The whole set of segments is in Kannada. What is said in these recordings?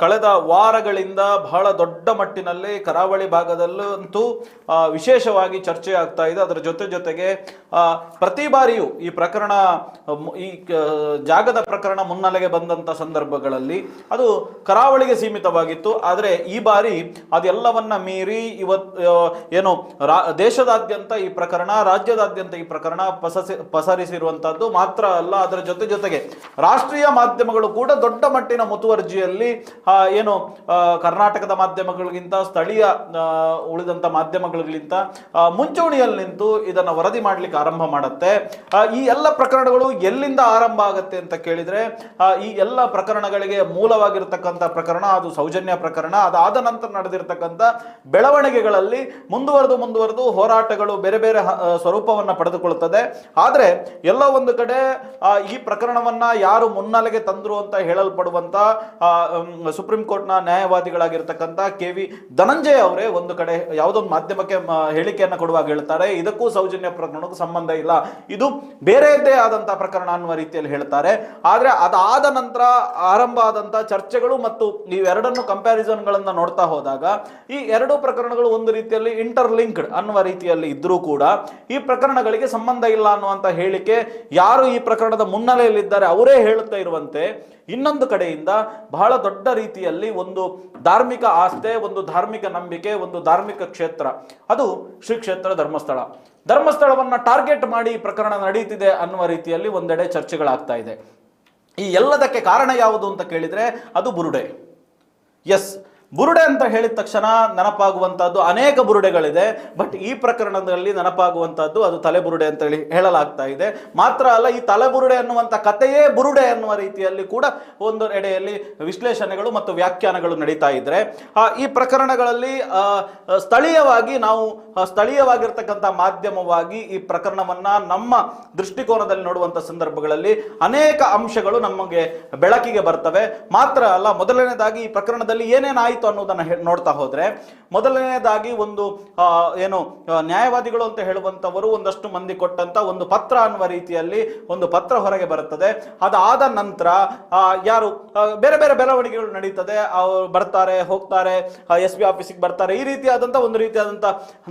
ಕಳೆದ ವಾರಗಳಿಂದ ಬಹಳ ದೊಡ್ಡ ಮಟ್ಟಿನಲ್ಲಿ ಕರಾವಳಿ ಭಾಗದಲ್ಲಂತೂ ವಿಶೇಷವಾಗಿ ಚರ್ಚೆ ಆಗ್ತಾ ಇದೆ. ಅದರ ಜೊತೆ ಜೊತೆಗೆ ಪ್ರತಿ ಬಾರಿಯೂ ಈ ಪ್ರಕರಣ ಈ ಜಾಗದ ಪ್ರಕರಣ ಮುನ್ನೆಲೆಗೆ ಬಂದಂಥ ಸಂದರ್ಭಗಳಲ್ಲಿ ಅದು ಕರಾವಳಿಗೆ ಸೀಮಿತವಾಗಿತ್ತು. ಆದರೆ ಈ ಬಾರಿ ಅದೆಲ್ಲವನ್ನ ಮೀರಿ ಇವತ್ತು ಏನು, ರಾ, ದೇಶದಾದ್ಯಂತ ಈ ಪ್ರಕರಣ, ರಾಜ್ಯದಾದ್ಯಂತ ಈ ಪ್ರಕರಣ ಪಸಸಿ, ಪಸರಿಸಿರುವಂತಹದ್ದು ಮಾತ್ರ ಅಲ್ಲ. ಅದರ ಜೊತೆ ಜೊತೆಗೆ ರಾಷ್ಟ್ರೀಯ ಮಾಧ್ಯಮಗಳು ಕೂಡ ದೊಡ್ಡ ಮಟ್ಟಿನ ಮುತುವರ್ಜಿಯಲ್ಲಿ ಏನು ಕರ್ನಾಟಕದ ಮಾಧ್ಯಮಗಳಿಗಿಂತ ಸ್ಥಳೀಯ ಉಳಿದಂಥ ಮಾಧ್ಯಮಗಳಿಗಿಂತ ಮುಂಚೂಣಿಯಲ್ಲಿ ನಿಂತು ಇದನ್ನ ವರದಿ ಮಾಡ್ಲಿಕ್ಕೆ ಆರಂಭ ಮಾಡುತ್ತೆ. ಈ ಎಲ್ಲ ಪ್ರಕರಣಗಳು ಎಲ್ಲಿಂದ ಆರಂಭ ಆಗುತ್ತೆ ಅಂತ ಕೇಳಿದ್ರೆ ಈ ಎಲ್ಲ ಪ್ರಕರಣಗಳಿಗೆ ಮೂಲವಾಗಿರ್ತಕ್ಕಂಥ ಪ್ರಕರಣ ಅದು ಸೌಜನ್ಯ ಪ್ರಕರಣ ಅದಾದ ನಂತರ ನಡೆದಿರ್ತಕ್ಕಂಥ ಬೆಳವಣಿಗೆಗಳಲ್ಲಿ ಮುಂದುವರೆದು ಮುಂದುವರೆದು ಹೋರಾಟಗಳು ಬೇರೆ ಬೇರೆ ಸ್ವರೂಪವನ್ನು ಪಡೆದುಕೊಳ್ಳುತ್ತದೆ. ಆದರೆ ಎಲ್ಲ ಒಂದು ಕಡೆ ಈ ಪ್ರಕರಣವನ್ನ ಯಾರು ಮುನ್ನಲೆಗೆ ತಂದ್ರು ಅಂತ ಮ್, ಸುಪ್ರೀಂ ಕೋರ್ಟ್ನ ನ್ಯಾಯವಾದಿಗಳಾಗಿರ್ತಕ್ಕಂಥ ಕೆ ವಿ ಧನಂಜಯ ಅವರೇ ಒಂದು ಕಡೆ ಯಾವುದೊಂದು ಮಾಧ್ಯಮಕ್ಕೆ ಹೇಳಿಕೆಯನ್ನು ಕೊಡುವಾಗ ಹೇಳ್ತಾರೆ, ಇದಕ್ಕೂ ಸೌಜನ್ಯ ಪ್ರಕರಣಕ್ಕೂ ಸಂಬಂಧ ಇಲ್ಲ. ಇದು ಬೇರೆಯದ್ದೇ ಆದಂತಹ ಪ್ರಕರಣ ಅನ್ನುವ ರೀತಿಯಲ್ಲಿ ಹೇಳ್ತಾರೆ. ಆದರೆ ಅದಾದ ನಂತರ ಆರಂಭ ಆದಂತಹ ಚರ್ಚೆಗಳು ಮತ್ತು ಇವೆರಡನ್ನು ಕಂಪ್ಯಾರಿಸನ್ಗಳನ್ನು ನೋಡ್ತಾ ಹೋದಾಗ ಈ ಎರಡು ಪ್ರಕರಣಗಳು ಒಂದು ರೀತಿಯಲ್ಲಿ ಇಂಟರ್ಲಿಂಕ್ಡ್ ಅನ್ನುವ ರೀತಿಯಲ್ಲಿ ಇದ್ರೂ ಕೂಡ ಈ ಪ್ರಕರಣಗಳಿಗೆ ಸಂಬಂಧ ಇಲ್ಲ ಅನ್ನುವಂತ ಹೇಳಿಕೆ ಯಾರು ಈ ಪ್ರಕರಣದ ಮುನ್ನೆಲೆಯಲ್ಲಿದ್ದಾರೆ ಅವರೇ ಹೇಳುತ್ತಾ ಇರುವಂತೆ ಇನ್ನೊಂದು ಕಡೆಯಿಂದ ಬಹಳ ದೊಡ್ಡ ರೀತಿಯಲ್ಲಿ ಒಂದು ಧಾರ್ಮಿಕ ಆಸ್ತೆ ಒಂದು ಧಾರ್ಮಿಕ ನಂಬಿಕೆ, ಒಂದು ಧಾರ್ಮಿಕ ಕ್ಷೇತ್ರ. ಅದು ಶ್ರೀ ಕ್ಷೇತ್ರ ಧರ್ಮಸ್ಥಳ. ಧರ್ಮಸ್ಥಳವನ್ನ ಟಾರ್ಗೆಟ್ ಮಾಡಿ ಪ್ರಕರಣ ನಡೀತಿದೆ ಅನ್ನುವ ರೀತಿಯಲ್ಲಿ ಒಂದೆಡೆ ಚರ್ಚೆಗಳಾಗ್ತಾ ಇದೆ. ಈ ಎಲ್ಲದಕ್ಕೆ ಕಾರಣ ಯಾವುದು ಅಂತ ಕೇಳಿದ್ರೆ ಅದು ಬುರುಡೆ. ಎಸ್ ಬುರುಡೆ ಅಂತ ಹೇಳಿದ ತಕ್ಷಣ ನೆನಪಾಗುವಂತಹದ್ದು ಅನೇಕ ಬುರುಡೆಗಳಿದೆ. ಬಟ್ ಈ ಪ್ರಕರಣದಲ್ಲಿ ನೆನಪಾಗುವಂತಹದ್ದು ಅದು ತಲೆಬುರುಡೆ ಅಂತ ಹೇಳಿ ಹೇಳಲಾಗ್ತಾ ಇದೆ. ಮಾತ್ರ ಅಲ್ಲ, ಈ ತಲೆ ಬುರುಡೆ ಅನ್ನುವಂಥ ಕಥೆಯೇ ಬುರುಡೆ ಅನ್ನುವ ರೀತಿಯಲ್ಲಿ ಕೂಡ ಒಂದು ಎಡೆಯಲ್ಲಿ ವಿಶ್ಲೇಷಣೆಗಳು ಮತ್ತು ವ್ಯಾಖ್ಯಾನಗಳು ನಡೀತಾ ಇದ್ರೆ ಈ ಪ್ರಕರಣಗಳಲ್ಲಿ ಸ್ಥಳೀಯವಾಗಿ ನಾವು ಸ್ಥಳೀಯವಾಗಿರ್ತಕ್ಕಂಥ ಮಾಧ್ಯಮವಾಗಿ ಈ ಪ್ರಕರಣವನ್ನ ನಮ್ಮ ದೃಷ್ಟಿಕೋನದಲ್ಲಿ ನೋಡುವಂತ ಸಂದರ್ಭಗಳಲ್ಲಿ ಅನೇಕ ಅಂಶಗಳು ನಮಗೆ ಬೆಳಕಿಗೆ ಬರ್ತವೆ. ಮಾತ್ರ ಅಲ್ಲ, ಮೊದಲನೇದಾಗಿ ಈ ಪ್ರಕರಣದಲ್ಲಿ ಏನೇನಾಯಿತು ಅನ್ನೋದನ್ನ ಅನ್ನೋದನ್ನು ನೋಡ್ತಾ ಹೋದ್ರೆ ಮೊದಲನೇದಾಗಿ ಒಂದು ಏನು ನ್ಯಾಯವಾದಿಗಳು ಅಂತ ಹೇಳುವಂತವರು ಒಂದಷ್ಟು ಮಂದಿ ಕೊಟ್ಟಂತ ಒಂದು ಪತ್ರ ಅನ್ನುವ ರೀತಿಯಲ್ಲಿ ಒಂದು ಪತ್ರ ಹೊರಗೆ ಬರುತ್ತದೆ. ಅದಾದ ನಂತರ ಯಾರು ಬೇರೆ ಬೇರೆ ಬೆಳವಣಿಗೆಗಳು ನಡೀತದೆ. ಅವರು ಬರ್ತಾರೆ, ಹೋಗ್ತಾರೆ ಎಸ್ ಬಿ ಆಫೀಸಿಗೆ ಬರ್ತಾರೆ. ಈ ರೀತಿಯಾದಂತ ಒಂದು ರೀತಿಯಾದಂತ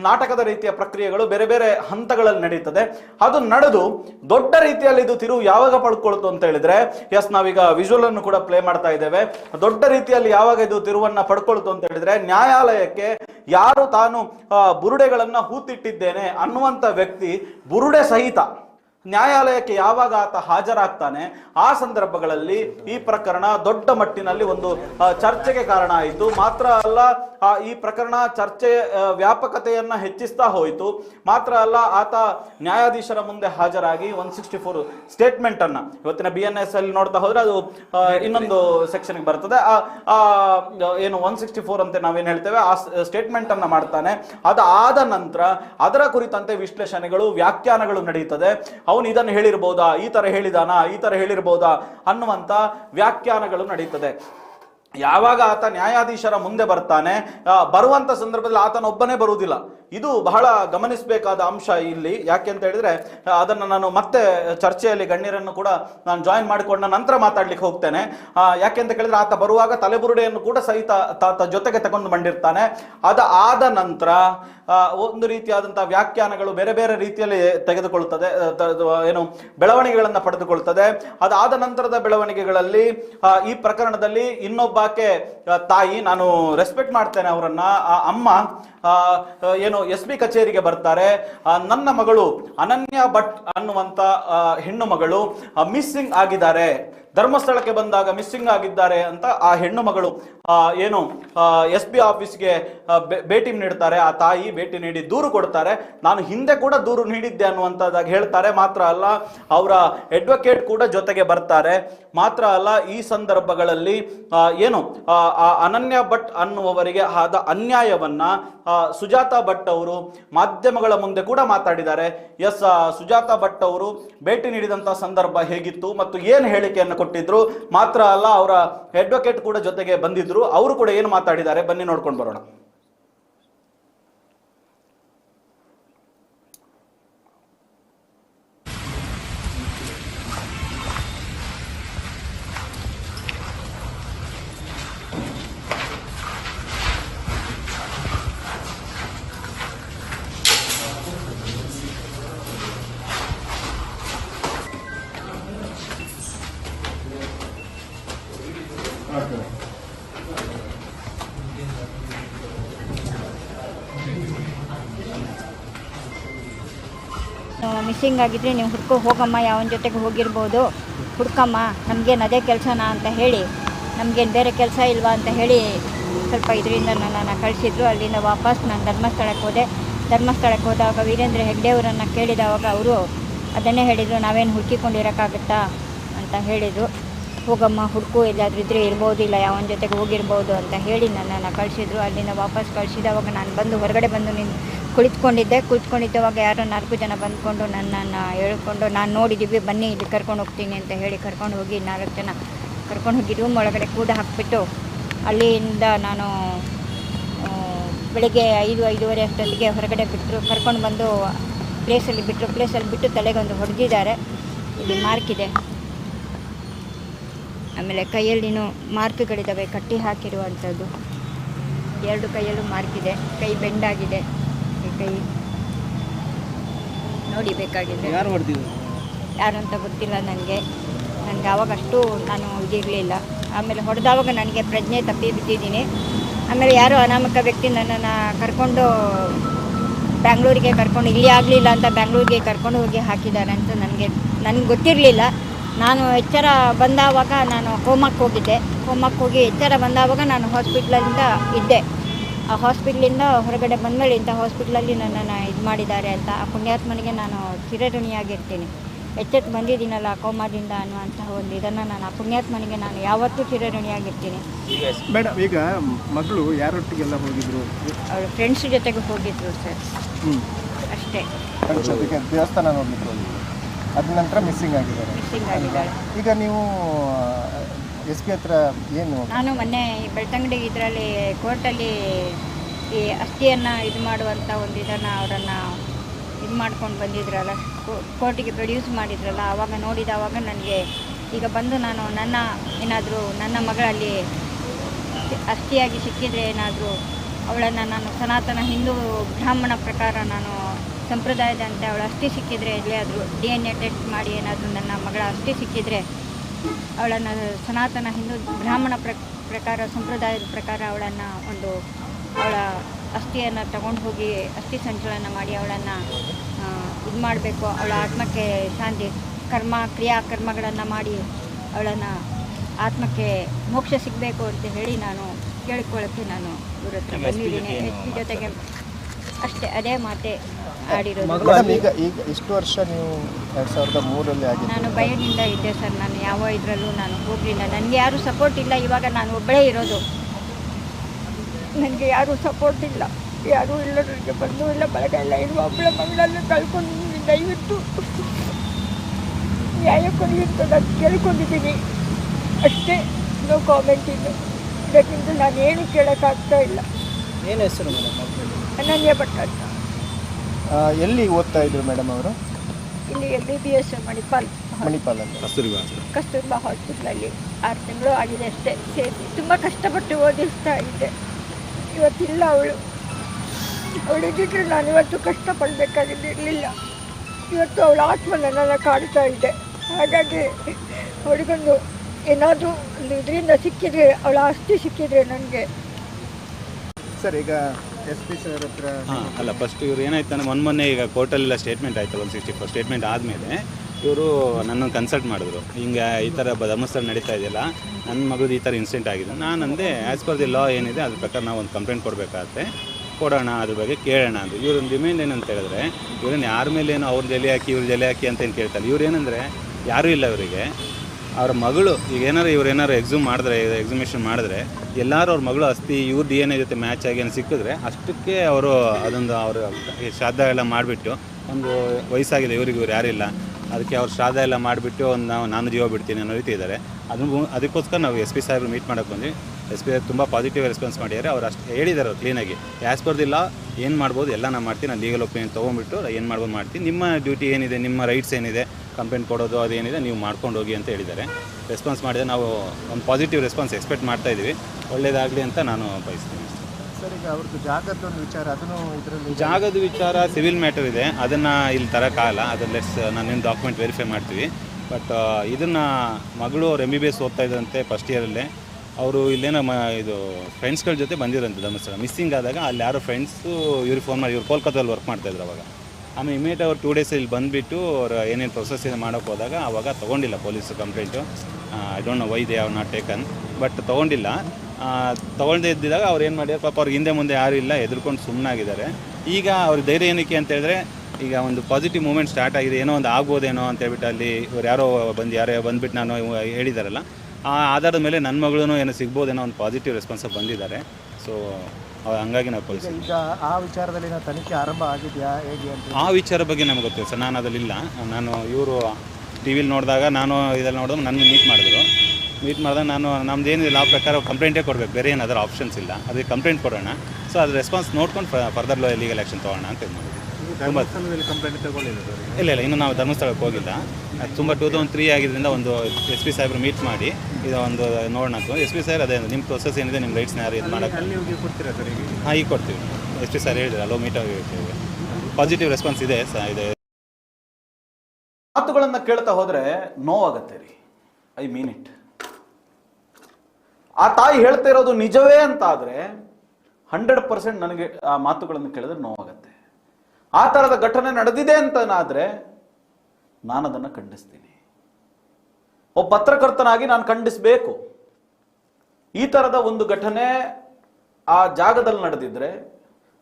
ನಾಟಕದ ರೀತಿಯ ಪ್ರಕ್ರಿಯೆಗಳು ಬೇರೆ ಬೇರೆ ಹಂತಗಳಲ್ಲಿ ನಡೀತದೆ. ಅದು ನಡೆದು ದೊಡ್ಡ ರೀತಿಯಲ್ಲಿ ಇದು ತಿರುವು ಯಾವಾಗ ಪಡ್ಕೊಳ್ತು ಅಂತ ಹೇಳಿದ್ರೆ, ಎಸ್, ನಾವೀಗ ವಿಜುವಲ್ ಅನ್ನು ಕೂಡ ಪ್ಲೇ ಮಾಡ್ತಾ ಇದ್ದೇವೆ. ದೊಡ್ಡ ರೀತಿಯಲ್ಲಿ ಯಾವಾಗ ಇದು ತಿರುವನ್ನ ಪಡ್ಕೊಳ್ತು ಅಂತ ಹೇಳಿದ್ರೆ ನ್ಯಾಯಾಲಯಕ್ಕೆ ಯಾರು ತಾನು ಬುರುಡೆಗಳನ್ನು ಹೂತಿಟ್ಟಿದ್ದೇನೆ ಅನ್ನುವಂತ ವ್ಯಕ್ತಿ ಬುರುಡೆ ಸಹಿತ. ನ್ಯಾಯಾಲಯಕ್ಕೆ ಯಾವಾಗ ಆತ ಹಾಜರಾಗ್ತಾನೆ, ಆ ಸಂದರ್ಭಗಳಲ್ಲಿ ಈ ಪ್ರಕರಣ ದೊಡ್ಡ ಮಟ್ಟಿನಲ್ಲಿ ಒಂದು ಚರ್ಚೆಗೆ ಕಾರಣ ಆಯಿತು. ಮಾತ್ರ ಅಲ್ಲ ಈ ಪ್ರಕರಣ ಚರ್ಚೆ ವ್ಯಾಪಕತೆಯನ್ನ ಹೆಚ್ಚಿಸ್ತಾ ಹೋಯಿತು. ಮಾತ್ರ ಅಲ್ಲ, ಆತ ನ್ಯಾಯಾಧೀಶರ ಮುಂದೆ ಹಾಜರಾಗಿ ಒನ್ ಸಿಕ್ಸ್ಟಿ ಫೋರ್ ಸ್ಟೇಟ್ಮೆಂಟ್ ಅನ್ನ ಇವತ್ತಿನ ಬಿ ಎನ್ ಎಸ್ ಅಲ್ಲಿ ನೋಡ್ತಾ ಹೋದ್ರೆ ಅದು ಇನ್ನೊಂದು ಸೆಕ್ಷನ್ ಬರ್ತದೆ. ಏನು ಒನ್ ಸಿಕ್ಸ್ಟಿ ಫೋರ್ ಅಂತ ನಾವೇನು ಹೇಳ್ತೇವೆ, ಆ ಸ್ಟೇಟ್ಮೆಂಟ್ ಅನ್ನ ಮಾಡ್ತಾನೆ. ಅದಾದ ನಂತರ ಅದರ ಕುರಿತಂತೆ ವಿಶ್ಲೇಷಣೆಗಳು, ವ್ಯಾಖ್ಯಾನಗಳು ನಡೀತದೆ. ಅವನು ಇದನ್ನು ಹೇಳಿರ್ಬೋದಾ? ಈ ತರ ಹೇಳಿದಾನಾ? ಈ ತರ ಹೇಳಿರ್ಬೋದಾ? ಅನ್ನುವಂತ ವ್ಯಾಖ್ಯಾನಗಳು ನಡೀತದೆ. ಯಾವಾಗ ಆತ ನ್ಯಾಯಾಧೀಶರ ಮುಂದೆ ಬರ್ತಾನೆ ಬರುವಂಥ ಸಂದರ್ಭದಲ್ಲಿ ಆತನೊಬ್ಬನೇ ಬರುವುದಿಲ್ಲ. ಇದು ಬಹಳ ಗಮನಿಸಬೇಕಾದ ಅಂಶ ಇಲ್ಲಿ. ಯಾಕೆ ಅಂತ ಹೇಳಿದ್ರೆ, ಅದನ್ನು ನಾನು ಮತ್ತೆ ಚರ್ಚೆಯಲ್ಲಿ ಗಣ್ಯರನ್ನು ಕೂಡ ನಾನು ಜಾಯಿನ್ ಮಾಡಿಕೊಂಡ ನಂತರ ಮಾತಾಡ್ಲಿಕ್ಕೆ ಹೋಗ್ತೇನೆ. ಯಾಕೆ ಅಂತ ಕೇಳಿದ್ರೆ, ಆತ ಬರುವಾಗ ತಲೆಬುರುಡೆಯನ್ನು ಕೂಡ ಸಹಿತ ತಾತ ಜೊತೆಗೆ ತಗೊಂಡು ಬಂದಿರ್ತಾನೆ. ಅದ ಆದ ನಂತರ ಒಂದು ರೀತಿಯಾದಂತಹ ವ್ಯಾಖ್ಯಾನಗಳು ಬೇರೆ ಬೇರೆ ರೀತಿಯಲ್ಲಿ ತೆಗೆದುಕೊಳ್ತದೆ ಆ, ತ- ಅದು ಏನು ಬೆಳವಣಿಗೆಗಳನ್ನು ಪಡೆದುಕೊಳ್ತದೆ ಅದಾದ ನಂತರದ ಬೆಳವಣಿಗೆಗಳಲ್ಲಿ ಈ ಪ್ರಕರಣದಲ್ಲಿ ಇನ್ನೊಬ್ಬಾಕೆ ತಾಯಿ ನಾನು ರೆಸ್ಪೆಕ್ಟ್ ಮಾಡ್ತೇನೆ ಅವರನ್ನ. ಆ ಅಮ್ಮ ಏನು ಎಸ್ ಬಿ ಕಚೇರಿಗೆ ಬರ್ತಾರೆ. ನನ್ನ ಮಗಳು ಅನನ್ಯ ಭಟ್ ಅನ್ನುವಂತ ಹೆಣ್ಣು ಮಗಳು ಮಿಸ್ಸಿಂಗ್ ಆಗಿದ್ದಾರೆ. ಧರ್ಮಸ್ಥಳಕ್ಕೆ ಬಂದಾಗ ಮಿಸ್ಸಿಂಗ್ ಆಗಿದ್ದಾರೆ ಅಂತ ಆ ಹೆಣ್ಣು ಮಗಳು ಏನು ಎಸ್ ಬಿ ಆಫೀಸ್ಗೆ ಭೇಟಿ ನೀಡ್ತಾರೆ. ಆ ತಾಯಿ ಭೇಟಿ ನೀಡಿ ದೂರು ಕೊಡ್ತಾರೆ. ನಾನು ಹಿಂದೆ ಕೂಡ ದೂರು ನೀಡಿದ್ದೆ ಅನ್ನುವಂಥದ್ದಾಗಿ ಹೇಳ್ತಾರೆ. ಮಾತ್ರ ಅಲ್ಲ ಅವರ ಅಡ್ವೊಕೇಟ್ ಕೂಡ ಜೊತೆಗೆ ಬರ್ತಾರೆ. ಮಾತ್ರ ಅಲ್ಲ ಈ ಸಂದರ್ಭಗಳಲ್ಲಿ ಏನು ಆ, ಅನನ್ಯ ಭಟ್ ಅನ್ನುವವರಿಗೆ ಆದ ಅನ್ಯಾಯವನ್ನ ಸುಜಾತ ಭಟ್ ಅವರು ಮಾಧ್ಯಮಗಳ ಮುಂದೆ ಕೂಡ ಮಾತಾಡಿದ್ದಾರೆ. ಎಸ್ ಸುಜಾತಾ ಸುಜಾತ ಭಟ್ ಅವರು ಭೇಟಿ ನೀಡಿದಂಥ ಸಂದರ್ಭ ಹೇಗಿತ್ತು ಮತ್ತು ಏನು ಹೇಳಿಕೆಯನ್ನು ಕೊಟ್ಟಿದ್ರು. ಮಾತ್ರ ಅಲ್ಲ, ಅವರ ಅಡ್ವೊಕೇಟ್ ಕೂಡ ಜೊತೆಗೆ ಬಂದಿದ್ರು. ಅವರು ಕೂಡ ಏನು ಮಾತಾಡಿದ್ದಾರೆ? ಬನ್ನಿ ನೋಡ್ಕೊಂಡು ಬರೋಣ. ಮಿಸ್ಸಿಂಗ್ ಆಗಿದ್ರೆ ನೀವು ಹುಡ್ಕೋ, ಹೋಗಮ್ಮ, ಯಾವನ ಜೊತೆಗೆ ಹೋಗಿರ್ಬೋದು. ಹುಡ್ಕಮ್ಮ, ನಮಗೇನು ಅದೇ ಕೆಲಸನಾ ಅಂತ ಹೇಳಿ, ನಮಗೇನು ಬೇರೆ ಕೆಲಸ ಇಲ್ವಾ ಅಂತ ಹೇಳಿ ಸ್ವಲ್ಪ ಇದರಿಂದ ನನ್ನನ್ನು ಕಳಿಸಿದ್ರು. ಅಲ್ಲಿಂದ ವಾಪಸ್ ನಾನು ಧರ್ಮಸ್ಥಳಕ್ಕೆ ಹೋದೆ. ಧರ್ಮಸ್ಥಳಕ್ಕೆ ಹೋದಾಗ ವೀರೇಂದ್ರ ಹೆಗ್ಡೆಯವರನ್ನು ಕೇಳಿದವಾಗ ಅವರು ಅದನ್ನೇ ಹೇಳಿದರು, ನಾವೇನು ಹುಡುಕಿಕೊಂಡಿರೋಕ್ಕಾಗುತ್ತಾ ಅಂತ ಹೇಳಿದರು. ಹೋಗಮ್ಮ, ಹುಡುಕು ಎಲ್ಲಾದರೂ ಇದ್ದರೆ ಇರ್ಬೋದು, ಇಲ್ಲ ಯಾವನ ಜೊತೆಗೆ ಹೋಗಿರ್ಬೋದು ಅಂತ ಹೇಳಿ ನನ್ನನ್ನು ಕಳಿಸಿದ್ರು. ಅಲ್ಲಿಂದ ವಾಪಸ್ ಕಳಿಸಿದವಾಗ ನಾನು ಬಂದು ಹೊರಗಡೆ ಬಂದು ನಿಂತು ಕುಳಿತುಕೊಂಡಿದ್ದೆ. ಕುಳಿತುಕೊಂಡಿದ್ದವಾಗ ಯಾರೋ ನಾಲ್ಕು ಜನ ಬಂದ್ಕೊಂಡು ನನ್ನನ್ನು ಹೇಳ್ಕೊಂಡು, ನಾನು ನೋಡಿದ್ದೀವಿ ಬನ್ನಿ ಇಲ್ಲಿ ಕರ್ಕೊಂಡು ಹೋಗ್ತೀನಿ ಅಂತ ಹೇಳಿ ಕರ್ಕೊಂಡು ಹೋಗಿ ನಾಲ್ಕು ಜನ ಕರ್ಕೊಂಡು ಹೋಗಿ ರೂಮ್ ಒಳಗಡೆ ಕೂಡ ಹಾಕ್ಬಿಟ್ಟು ಅಲ್ಲಿಂದ ನಾನು ಬೆಳಗ್ಗೆ ಐದು, ಐದೂವರೆ ಅಷ್ಟೊತ್ತಿಗೆ ಹೊರಗಡೆ ಬಿಟ್ಟರು ಕರ್ಕೊಂಡು ಬಂದು ಪ್ಲೇಸಲ್ಲಿ ಬಿಟ್ಟರು ಪ್ಲೇಸಲ್ಲಿ ಬಿಟ್ಟು ತಲೆಗೊಂದು ಹೊಡೆದಿದ್ದಾರೆ. ಇಲ್ಲಿ ಮಾರ್ಕ್ ಇದೆ. ಆಮೇಲೆ ಕೈಯಲ್ಲಿನೂ ಮಾರ್ಕ್ಗಳಿದ್ದಾವೆ. ಕಟ್ಟಿ ಹಾಕಿರುವಂಥದ್ದು. ಎರಡು ಕೈಯಲ್ಲೂ ಮಾರ್ಕ್ ಇದೆ. ಕೈ ಬೆಂಡಾಗಿದೆ ಕೈ ನೋಡಿ ಬೇಕಾಗಿದೆ. ಯಾರು ಹೊಡೆದಿದ್ರು ಯಾರು ಅಂತ ಗೊತ್ತಿಲ್ಲ ನನಗೆ. ನನಗೆ ಆವಾಗ ಅಷ್ಟು ನಾನು ಇದಿರಲಿಲ್ಲ ಆಮೇಲೆ ಹೊಡೆದಾವಾಗ ನನಗೆ ಪ್ರಜ್ಞೆ ತಪ್ಪಿ ಬಿದ್ದಿದ್ದೀನಿ. ಆಮೇಲೆ ಯಾರೋ ಅನಾಮಕ ವ್ಯಕ್ತಿ ನನ್ನನ್ನು ಕರ್ಕೊಂಡು ಬ್ಯಾಂಗ್ಳೂರಿಗೆ ಕರ್ಕೊಂಡು ಇಲ್ಲಿ ಆಗಲಿಲ್ಲ ಅಂತ ಬ್ಯಾಂಗ್ಳೂರಿಗೆ ಕರ್ಕೊಂಡು ಹೋಗಿ ಹಾಕಿದ್ದಾರೆ ಅಂತ ನನಗೆ ನನಗೆ ಗೊತ್ತಿರಲಿಲ್ಲ. ನಾನು ಎಚ್ಚರ ಬಂದಾವಾಗ ನಾನು ಹೋಮಕ್ಕೆ ಹೋಗಿದ್ದೆ. ಹೋಮಕ್ಕೆ ಹೋಗಿ ಎಚ್ಚರ ಬಂದಾವಾಗ ನಾನು ಹಾಸ್ಪಿಟ್ಲಿಂದ ಇದ್ದೆ. ಆ ಹಾಸ್ಪಿಟ್ಲಿಂದ ಹೊರಗಡೆ ಬಂದಮೇಲೆ ಇಂಥ ಹಾಸ್ಪಿಟ್ಲಲ್ಲಿ ನನ್ನನ್ನು ಇದು ಮಾಡಿದ್ದಾರೆ ಅಂತ ಆ ಪುಣ್ಯಾತ್ಮನಿಗೆ ನಾನು ಚಿರಋಣಿಯಾಗಿರ್ತೀನಿ. ಎಚ್ಚೆತ್ತು ಬಂದಿದ್ದೀನಲ್ಲ ಕೋಮಾದಿಂದ ಅನ್ನುವಂತಹ ಒಂದು ಇದನ್ನು ನಾನು ಆ ಪುಣ್ಯಾತ್ಮನಿಗೆ ನಾನು ಯಾವತ್ತೂ ಚಿರಋಣಿಯಾಗಿರ್ತೀನಿ. ಮೇಡಮ್ ಈಗ ಮಗಳು ಯಾರೊಟ್ಟಿಗೆಲ್ಲ ಹೋಗಿದ್ರು? ಅವಳು ಫ್ರೆಂಡ್ಸ್ ಜೊತೆಗೆ ಹೋಗಿದ್ರು ಸರ್. ಅಷ್ಟೇ. ಜೊತೆಗೆ ದೇವಸ್ಥಾನ ನೋಡಲಿಕ್ಕೆ ಹೋಗಿದ್ರು. ಅದ ನಂತರ ಮಿಸ್ಸಿಂಗ್ ಆಗಿದ್ದಾರೆ. ಮಿಸ್ಸಿಂಗ್ ಆಗಿದ್ದಾರೆ. ಈಗ ನೀವು ಎಸ್ ಹತ್ರ ಏನು? ನಾನು ಮೊನ್ನೆ ಈ ಬೆಳ್ತಂಗಡಿ ಇದರಲ್ಲಿ ಕೋರ್ಟಲ್ಲಿ ಈ ಅಸ್ಥಿಯನ್ನು ಇದು ಮಾಡುವಂಥ ಒಂದು ಇದನ್ನು ಅವರನ್ನು ಇದು ಮಾಡ್ಕೊಂಡು ಬಂದಿದ್ರಲ್ಲ ಕೋರ್ಟಿಗೆ ಪ್ರೊಡ್ಯೂಸ್ ಮಾಡಿದ್ರಲ್ಲ ಆವಾಗ ನೋಡಿದವಾಗ ನನಗೆ ಈಗ ಬಂದು ನಾನು ನನ್ನ ಏನಾದರೂ ನನ್ನ ಮಗಳಲ್ಲಿ ಅಸ್ಥಿಯಾಗಿ ಸಿಕ್ಕಿದರೆ ಏನಾದರೂ ಅವಳನ್ನು ನಾನು ಸನಾತನ ಹಿಂದೂ ಬ್ರಾಹ್ಮಣ ಪ್ರಕಾರ ನಾನು ಸಂಪ್ರದಾಯದಂತೆ ಅವಳು ಅಸ್ಥಿ ಸಿಕ್ಕಿದರೆ ಎಲ್ಲಿಯಾದರೂ ಡಿ ಎನ್ ಎ ಟೆಸ್ಟ್ ಮಾಡಿ ಏನಾದರೂ ನನ್ನ ಮಗಳ ಅಸ್ಥಿ ಸಿಕ್ಕಿದರೆ ಅವಳನ್ನು ಸನಾತನ ಹಿಂದೂ ಬ್ರಾಹ್ಮಣ ಪ್ರ ಪ್ರಕಾರ ಸಂಪ್ರದಾಯದ ಪ್ರಕಾರ ಅವಳನ್ನು ಒಂದು ಅವಳ ಅಸ್ಥಿಯನ್ನು ತಗೊಂಡು ಹೋಗಿ ಅಸ್ಥಿ ಸಂಚಲನ ಮಾಡಿ ಅವಳನ್ನು ಇದು ಮಾಡಬೇಕು. ಅವಳ ಆತ್ಮಕ್ಕೆ ಶಾಂತಿ ಕರ್ಮ ಕ್ರಿಯಾ ಕರ್ಮಗಳನ್ನು ಮಾಡಿ ಅವಳನ್ನು ಆತ್ಮಕ್ಕೆ ಮೋಕ್ಷ ಸಿಗಬೇಕು ಅಂತ ಹೇಳಿ ನಾನು ಕೇಳ್ಕೊಳ್ಳೋಕ್ಕೆ ನಾನು ಇವ್ರ ಹತ್ರ ಬಂದಿದ್ದೀನಿ. ಜೊತೆಗೆ ಅಷ್ಟೇ ಅದೇ ಮಾತೆ ಆಡಿರೋದು. ಮೇಡಮ್ ಈಗ ಈಗ ಇಷ್ಟು ವರ್ಷ ನೀವು ಎರಡು ಸಾವಿರದ ಮೂರಲ್ಲಿ ನಾನು ಭಯದಿಂದ ಇದ್ದೆ ಸರ್ ನಾನು ಯಾವ ಇದರಲ್ಲೂ ನಾನು ಹೋಗಲಿಲ್ಲ. ನನಗೆ ಯಾರು ಸಪೋರ್ಟ್ ಇಲ್ಲ ಇವಾಗ ನಾನು ಒಬ್ಬಳೇ ಇರೋದು. ನನಗೆ ಯಾರು ಸಪೋರ್ಟ್ ಇಲ್ಲ. ಯಾರೂ ಇಲ್ಲ ನನಗೆ ಬಂದು ಇಲ್ಲ ಬಳಗ ಇಲ್ಲ ಇರುವ ಒಬ್ಬಳ ಮಗಳನ್ನು ಕಳ್ಕೊಂಡು ದಯವಿಟ್ಟು ನ್ಯಾಯ ಕೊಡಿ ಅಂತ ನಾನು ಕೇಳ್ಕೊಂಡಿದ್ದೀನಿ. ಅಷ್ಟೇ ನೋ ಕಾಮೆಂಟ್ ಇದೆ ಇದಕ್ಕಿಂತ ನಾನು ಏನು ಕೇಳೋಕ್ಕಾಗ್ತಾ ಇಲ್ಲ. ಏನು ಹೆಸರು ಮೇಡಮ್ ಮಕ್ಕಳು ಅನನ್ಯ ಭಟ್ ಅಂತ ಆ, ಎಲ್ಲಿ ಓದ್ತಾ ಇದ್ರು ಮೇಡಮ್ ಅವರು? ಇಲ್ಲಿ L B B S Manipal. Manipal Kasturba Kasturba ಹಾಸ್ಪಿಟ್ಲಲ್ಲಿ ಆರು ತಿಂಗಳು ಆಗಿದೆ ಅಷ್ಟೇ. ಸೇರಿ ತುಂಬ ಕಷ್ಟಪಟ್ಟು ಓದಿಸ್ತಾ ಇದ್ದೆ. ಇವತ್ತಿಲ್ಲ ಅವಳು. ಅವಳಿದ್ದಿದ್ರೆ ನಾನು ಇವತ್ತು ಕಷ್ಟಪಡಬೇಕಾಗಿರಲಿಲ್ಲ. ಇವತ್ತು ಅವಳ ಆತ್ಮ ನನ್ನನ್ನು ಕಾಡ್ತಾ ಇದೆ. ಹಾಗಾಗಿ ಅವಳಿಗೊಂದು ಏನಾದರೂ ಒಂದು ಇದರಿಂದ ಸಿಕ್ಕಿದ್ರೆ ಅವಳ ಆಸ್ತಿ ಸಿಕ್ಕಿದ್ರೆ ನನಗೆ ಸರ್, ಈಗ ಎಸ್ ಪಿ ಸರ್ ಹತ್ರ ಹಾಂ, ಅಲ್ಲ ಫಸ್ಟ್ ಇವ್ರು ಏನಾಯ್ತು ಅಂದರೆ ಮೊನ್ನೆ ಮೊನ್ನೆ ಈಗ ಕೋರ್ಟಲ್ಲೆಲ್ಲ ಸ್ಟೇಟ್ಮೆಂಟ್ ಆಯ್ತು ಒನ್ ಸಿಕ್ಸ್ಟಿ ಫೋರ್ ಸ್ಟೇಟ್ಮೆಂಟ್ ಆದಮೇಲೆ ಇವರು ನನ್ನನ್ನು ಕನ್ಸಲ್ಟ್ ಮಾಡಿದ್ರು. ಹಿಂಗೆ ಈ ಥರ ಧರ್ಮಸ್ಥಳ ನಡೀತಾ ಇದೆಯಲ್ಲ ನನ್ನ ಮಗದು ಈ ಥರ ಇನ್ಸಿಡೆಂಟ್ ಆಗಿದೆ. ನಾನು ಅಂದೆ ಆ್ಯಸ್ ಪರ್ ದಿ ಲಾ ಏನಿದೆ, ಅದ್ರ ಪ್ರಕಾರ ನಾವು ಒಂದು ಕಂಪ್ಲೇಂಟ್ ಕೊಡಬೇಕಾಗತ್ತೆ. ಕೊಡೋಣ, ಅದ್ರ ಬಗ್ಗೆ ಕೇಳೋಣ ಅಂತ ಇವ್ರ ಡಿಮ್ಯಾಂಡ್ ಏನಂತ ಹೇಳಿದ್ರೆ, ಇವ್ರನ್ನ ಯಾರ ಮೇಲೇನೋ ಅವ್ರ ಜಲೆ ಹಾಕಿ, ಇವ್ರ ಜಲೆ ಹಾಕಿ ಅಂತ ಏನು ಕೇಳ್ತಾರೆ? ಇವ್ರು ಏನಂದರೆ, ಯಾರೂ ಇಲ್ಲ ಇವರಿಗೆ. ಅವ್ರ ಮಗಳು, ಈಗ ಏನಾರು ಇವ್ರು ಏನಾರು ಎಕ್ಸಾಮ್ ಮಾಡಿದ್ರೆ ಎಕ್ಸಿಮಿಷನ್ ಮಾಡಿದ್ರೆ, ಎಲ್ಲರೂ ಅವ್ರ ಮಗಳು ಅಸ್ತಿ ಇವ್ರ ಡಿ ಎನ್ ಎ ಜೊತೆ ಮ್ಯಾಚ್ ಆಗಿ ಏನು ಸಿಕ್ಕಿದ್ರೆ, ಅಷ್ಟಕ್ಕೆ ಅವರು ಅದೊಂದು ಅವರು ಶ್ರಾದ್ದ ಎಲ್ಲ ಮಾಡಿಬಿಟ್ಟು, ಒಂದು ವಯಸ್ಸಾಗಿದೆ, ಇವ್ರಿಗೆ ಇವ್ರು ಯಾರಿಲ್ಲ. ಅದಕ್ಕೆ ಅವ್ರು ಶ್ರಾದ್ದ ಎಲ್ಲ ಮಾಡಿಬಿಟ್ಟು ಒಂದು ನಾವು ನಾನು ಜೀವ ಬಿಡ್ತೀನಿ ಅನ್ನೋ ರೀತಿ ಇದ್ದಾರೆ. ಅದನ್ನು ಅದಕ್ಕೋಸ್ಕರ ನಾವು ಎಸ್ ಪಿ ಸಾಹೇಬ್ರು ಮೀಟ್ ಮಾಡೋಕೆ ಬಂದ್ವಿ. ಎಸ್ ಪಿ ತುಂಬ ಪಾಸಿಟಿವ್ ರೆಸ್ಪಾನ್ಸ್ ಮಾಡಿದ್ದಾರೆ. ಅವ್ರು ಅಷ್ಟು ಹೇಳಿದ್ದಾರೆ ಅವ್ರು ಕ್ಲೀನಾಗಿ ದಿ ಏನು ಮಾಡ್ಬೋದು ಎಲ್ಲ ನಾನು ಮಾಡ್ತೀನಿ. ನಾನು ಲೀಗಲ್ ಒಪಿನಿಯನ್ ತೊಗೊಂಡ್ಬಿಟ್ಟು ಏನು ಮಾಡ್ಬೋದು ಮಾಡ್ತೀನಿ. ನಿಮ್ಮ ಡ್ಯೂಟಿ ಏನಿದೆ, ನಿಮ್ಮ ರೈಟ್ಸ್ ಏನಿದೆ ಕಂಪ್ಲೇಂಟ್ ಕೊಡೋದು ಅದೇನಿದೆ ನೀವು ಮಾಡ್ಕೊಂಡು ಹೋಗಿ ಅಂತ ಹೇಳಿದ್ದಾರೆ. ರೆಸ್ಪಾನ್ಸ್ ಮಾಡಿದರೆ ನಾವು ಒಂದು ಪಾಸಿಟಿವ್ ರೆಸ್ಪಾನ್ಸ್ ಎಕ್ಸ್ಪೆಕ್ಟ್ ಮಾಡ್ತಾ ಇದ್ದೀವಿ. ಒಳ್ಳೇದಾಗಲಿ ಅಂತ ನಾನು ಬಯಸ್ತೀನಿ. ಈಗ ಜಾಗದೊಂದು ವಿಚಾರ ಜಾಗದ ವಿಚಾರ ಸಿವಿಲ್ ಮ್ಯಾಟರ್ ಇದೆ. ಅದನ್ನು ಇಲ್ಲಿ ತರೋಕ್ಕಾಗಲ್ಲ ಲೆಟ್ಸ್ ನಾನು ಡಾಕ್ಯುಮೆಂಟ್ ವೆರಿಫೈ ಮಾಡ್ತೀವಿ. ಬಟ್ ಇದನ್ನು ಮಗಳು ಅವ್ರು ಎಂ ಬಿ ಬಿ ಎಸ್ ಓದ್ತಾ ಇದ್ದಂತೆ ಫಸ್ಟ್ ಇಯರಲ್ಲೇ ಅವರು ಇಲ್ಲೇನೋ ಮ, ಇದು ಫ್ರೆಂಡ್ಸ್ಗಳ ಜೊತೆ ಬಂದಿರಂತೆ ಧರ್ಮಸ್ಥಳ. ಮಿಸ್ಸಿಂಗ್ ಆದಾಗ ಅಲ್ಲಿ ಯಾರೋ ಫ್ರೆಂಡ್ಸು ಇವ್ರಿಗೆ ಫೋನ್ ಮಾಡಿ, ಇವ್ರು ಕೋಲ್ಕತ್ತಾದಲ್ಲಿ ವರ್ಕ್ ಮಾಡ್ತಾಯಿದ್ರು ಅವಾಗ. ಆಮೇಲೆ ಇಮಿಡಿಯೇಟ್ ಅವ್ರು ಟೂ ಡೇಸ್ ಇಲ್ಲಿ ಬಂದುಬಿಟ್ಟು ಅವ್ರು ಏನೇನು ಪ್ರೊಸೆಸ್ ಇದೆ ಮಾಡೋಕೆ ಹೋದಾಗ ಅವಾಗ ತೊಗೊಂಡಿಲ್ಲ police complaint I don't know why they have not taken but ತೊಗೊಂಡಿಲ್ಲ. ತೊಗೊಳ್ದೇ ಇದ್ದಿದಾಗ ಅವ್ರು ಏನು ಮಾಡ್ಯಾರ? ಪಾಪ ಅವ್ರಿಗೆ ಹಿಂದೆ ಮುಂದೆ ಯಾರೂ ಇಲ್ಲ ಎದುರ್ಕೊಂಡು ಸುಮ್ಮನಾಗಿದ್ದಾರೆ ಈಗ ಅವ್ರ ಧೈರ್ಯ ಏನಕ್ಕೆ ಅಂತ ಹೇಳಿದ್ರೆ ಈಗ ಒಂದು ಪಾಸಿಟಿವ್ ಮೂಮೆಂಟ್ ಸ್ಟಾರ್ಟ್ ಆಗಿದೆ ಏನೋ ಒಂದು ಆಗ್ಬೋದೇನೋ ಅಂತ ಹೇಳ್ಬಿಟ್ಟು ಅಲ್ಲಿ ಇವ್ರು ಯಾರೋ ಬಂದು ಯಾರೋ ಬಂದುಬಿಟ್ಟು ನಾನು ಹೇಳಿದಾರಲ್ಲ ಆ ಆಧಾರದ ಮೇಲೆ ನನ್ನ ಮಗಳೂ ಏನೋ ಸಿಗ್ಬೋದೇನೋ ಒಂದು ಪಾಸಿಟಿವ್ ರೆಸ್ಪಾನ್ಸ್ ಬಂದಿದ್ದಾರೆ. ಸೊ ಹಂಗಾಗಿ ನಾವು ಪೊಲೀಸ್ ಈಗ ಆ ವಿಚಾರದಲ್ಲಿ ತನಿಖೆ ಆರಂಭ ಆಗಿದೆಯಾ? ಹೇಗೆ ಅಂತ ಆ ವಿಚಾರ ಬಗ್ಗೆ ನಮ್ಗೆ ಗೊತ್ತಿಲ್ಲ ಸರ್. ನಾನು ಅದರಲ್ಲಿಲ್ಲ. ನಾನು ಇವರು ಟಿ ವಿಲಿ ನೋಡಿದಾಗ ನಾನು ಇದರಲ್ಲಿ ನೋಡಿದಾಗ ನನ್ನ ಮೀಟ್ ಮಾಡಿದ್ರು. ಮೀಟ್ ಮಾಡಿದಾಗ ನಾನು ನಮ್ದು ಏನಿಲ್ಲ ಆ ಪ್ರಕಾರ ಕಂಪ್ಲೇಂಟೇ ಕೊಡಬೇಕು. ಬೇರೆ ಏನಾದರೂ ಆಪ್ಷನ್ಸ್ ಇಲ್ಲ. ಅದಕ್ಕೆ ಕಂಪ್ಲೇಂಟ್ ಕೊಡೋಣ. ಸೊ ಅದ್ರ ರೆಸ್ಪಾನ್ಸ್ ನೋಡ್ಕೊಂಡು ಫರ್ದರ್ ಲೀಗಲ್ ಆ್ಯಕ್ಷನ್ ತೊಗೊಳ್ಳೋಣ ಅಂತ ಇದು ಮಾಡಿದ್ವಿ. ಕಂಪ್ಲೇಂಟ್ ಇಲ್ಲ ಇಲ್ಲ. ಇನ್ನು ನಾವು ಧರ್ಮಸ್ಥಳಕ್ಕೆ ಹೋಗಿಲ್ಲ. ಅದು ತುಂಬ ಟೂ ತೌಸಂಡ್ ತ್ರೀ ಆಗಿದ್ದರಿಂದ ಒಂದು ಎಸ್ ಪಿ ಸಾಹೇಬ್ರು ಮೀಟ್ ಮಾಡಿ ಇದು ಒಂದು ನೋಡೋಣ ಎಸ್ ಪಿ ಸರ್ ಅದೇ ನಿಮ್ಮ ಪ್ರೊಸೆಸ್ ಏನಿದೆ ನಿಮ್ಮ ರೈಟ್ಸ್ನ ಯಾರು ಇದು ಮಾಡೋಕ್ಕೆ? ಅಲ್ಲಿ ಹೋಗಿ ಕೊಡ್ತೀರಾ ಸರ್ ಈಗ? ಹಾಂ ಈಗ ಕೊಡ್ತೀವಿ. ಎಸ್ ಪಿ ಸರ್ ಹೇಳಿದ್ರೆ ಅಲೋ ಮೀಟ್ ಆಗಿ ಪಾಸಿಟಿವ್ ರೆಸ್ಪಾನ್ಸ್ ಇದೆ ಸ ಇದೆ. ಮಾತುಗಳನ್ನು ಕೇಳ್ತಾ ಹೋದರೆ ನೋವಾಗತ್ತೆ ರೀ. I mean it. ಆ ತಾಯಿ ಹೇಳ್ತಾ ಇರೋದು ನಿಜವೇ ಅಂತ ಆದ್ರೆ ಹಂಡ್ರೆಡ್ ಪರ್ಸೆಂಟ್ ನನಗೆ ಆ ಮಾತುಗಳನ್ನು ಕೇಳಿದ್ರೆ ನೋವಾಗತ್ತೆ. ಆ ಥರದ ಘಟನೆ ನಡೆದಿದೆ ಅಂತನಾದರೆ ನಾನು ಅದನ್ನು ಖಂಡಿಸ್ತೀನಿ. ಒಬ್ಬ ಪತ್ರಕರ್ತನಾಗಿ ನಾನು ಖಂಡಿಸಬೇಕು. ಈ ಥರದ ಒಂದು ಘಟನೆ ಆ ಜಾಗದಲ್ಲಿ ನಡೆದಿದ್ರೆ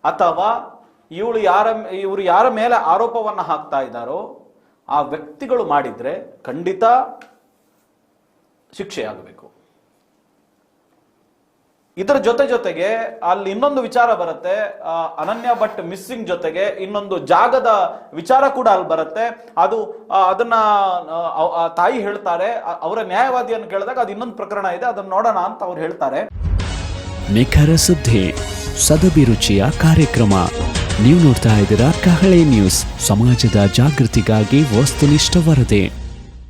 ಅಥವಾ ಇವಳು ಯಾರ ಇವರು ಯಾರ ಮೇಲೆ ಆರೋಪವನ್ನು ಹಾಕ್ತಾ ಇದ್ದಾರೋ ಆ ವ್ಯಕ್ತಿಗಳು ಮಾಡಿದರೆ ಖಂಡಿತ ಶಿಕ್ಷೆಯಾಗಬೇಕು. ಇದರ ಜೊತೆ ಜೊತೆಗೆ ಅಲ್ಲಿ ಇನ್ನೊಂದು ವಿಚಾರ ಬರುತ್ತೆ. ಅನನ್ಯ ಭಟ್ ಮಿಸ್ಸಿಂಗ್ ಜೊತೆಗೆ ಇನ್ನೊಂದು ಜಾಗದ ವಿಚಾರ ಕೂಡ ಅಲ್ಲಿ ಬರುತ್ತೆ. ಅದು ಅದನ್ನ ತಾಯಿ ಹೇಳ್ತಾರೆ. ಅವರ ನ್ಯಾಯವಾದಿಯನ್ನು ಕೇಳಿದಾಗ ಅದು ಇನ್ನೊಂದು ಪ್ರಕರಣ ಇದೆ. ಅದನ್ನ ನೋಡೋಣ ಅಂತ ಅವ್ರು ಹೇಳ್ತಾರೆ. ನಿಖರ ಸುದ್ದಿ ಸದಭಿರುಚಿಯ ಕಾರ್ಯಕ್ರಮ. ನೀವು ನೋಡ್ತಾ ಇದ್ದೀರಾ ಕಹಳೆ ನ್ಯೂಸ್. ಸಮಾಜದ ಜಾಗೃತಿಗಾಗಿ ವಸ್ತುನಿಷ್ಠ ವರದಿ.